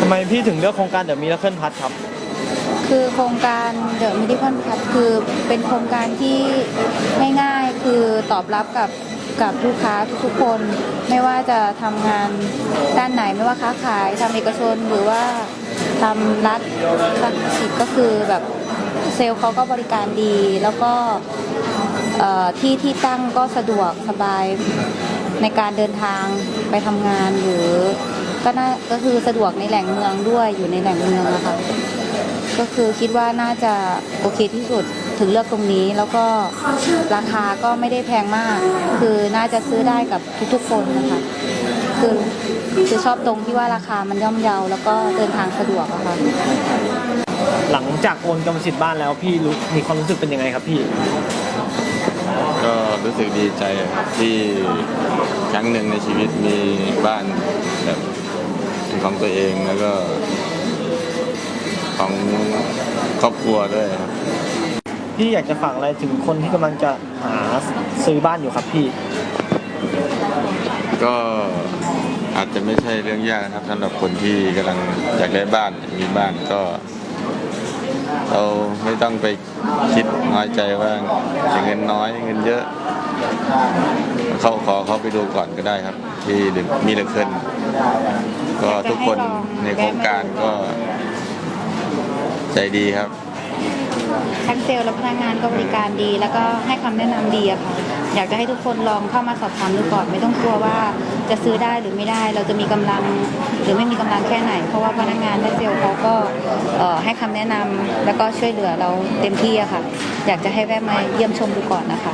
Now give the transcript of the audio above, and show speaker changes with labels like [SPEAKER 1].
[SPEAKER 1] ทำไมพี่ถึงเลือกโครงการเดอะมิราเคิลพัทครับ
[SPEAKER 2] คือโครงการเดอะมิดิคอนพัทคือเป็นโครงการที่ง่ายๆ คือตอบรับกับกับลูกค้าทุกๆคน ไม่ว่าจะทำงานด้านไหนไม่ว่าค้าขายทำเอกชนหรือว่าทำรัฐรัฐกิจก็คือแบบเซลล์เขาก็บริการดี แล้วก็เอ่อที่ที่ตั้งก็สะดวกสบายในการเดินทางไปทำงานหรือ ก็น่าก็คือสะดวกในแหล่งเมืองด้วยอยู่ในแหล่งเมืองนะคะก็คือคิดว่าน่าจะโอเคที่สุดถึงเลือกตรงนี้แล้วก็ราคาก็ไม่ได้แพงมาก คือน่าจะซื้อได้กับทุกๆคนนะคะคือคือชอบตรงที่ว่าราคามันย่อมเยาแล้วก็เดินทางสะดวกอะค่ะ
[SPEAKER 1] หลังจากโอนกรรมสิทธิ์บ้านแล้วพี่รู้มีความรู้สึกเป็นยังไงครับพี่
[SPEAKER 3] ก็รู้สึกดีใจครับที่ครั้งหนึ่งในชีวิตมีบ้านแบบเป็น ของตัวเองแล้วก็ของครอบครัวด้วยครับ
[SPEAKER 1] พี่อยากจะฝากอะไรถึงคนที่กำลังจะหาซื้อบ้านอยู่ครับพี่
[SPEAKER 3] ก็อาจจะไม่ใช่เรื่องยากนะครับสำหรับคนที่กำลังอยากได้บ้านมีบ้านก็ เราไม่ต้องไปคิดน้อยใจว่าจะเงินน้อยเงินเยอะ เขาขอเขาไปดูก่อนก็ได้ครับ ที่มีเลเคินก็ทุกคนในโครงการก็ใจดีครับ
[SPEAKER 2] ทั้งเซลล์และพนักงานก็บริการดี แล้วก็ให้คำแนะนำดีอะค่ะ อยากจะให้ทุกคนลองเข้ามาสอบถามดูก่อน ไม่ต้องกลัวว่าจะซื้อได้หรือไม่ได้ เราจะมีกำลังหรือไม่มีกำลังแค่ไหน เพราะว่าพนักงานและเซลล์เขาก็เอ่อให้คำแนะนำแล้วก็ช่วยเหลือเราเต็มที่อะค่ะ อยากจะให้แวะมาเยี่ยมชมดูก่อนนะคะ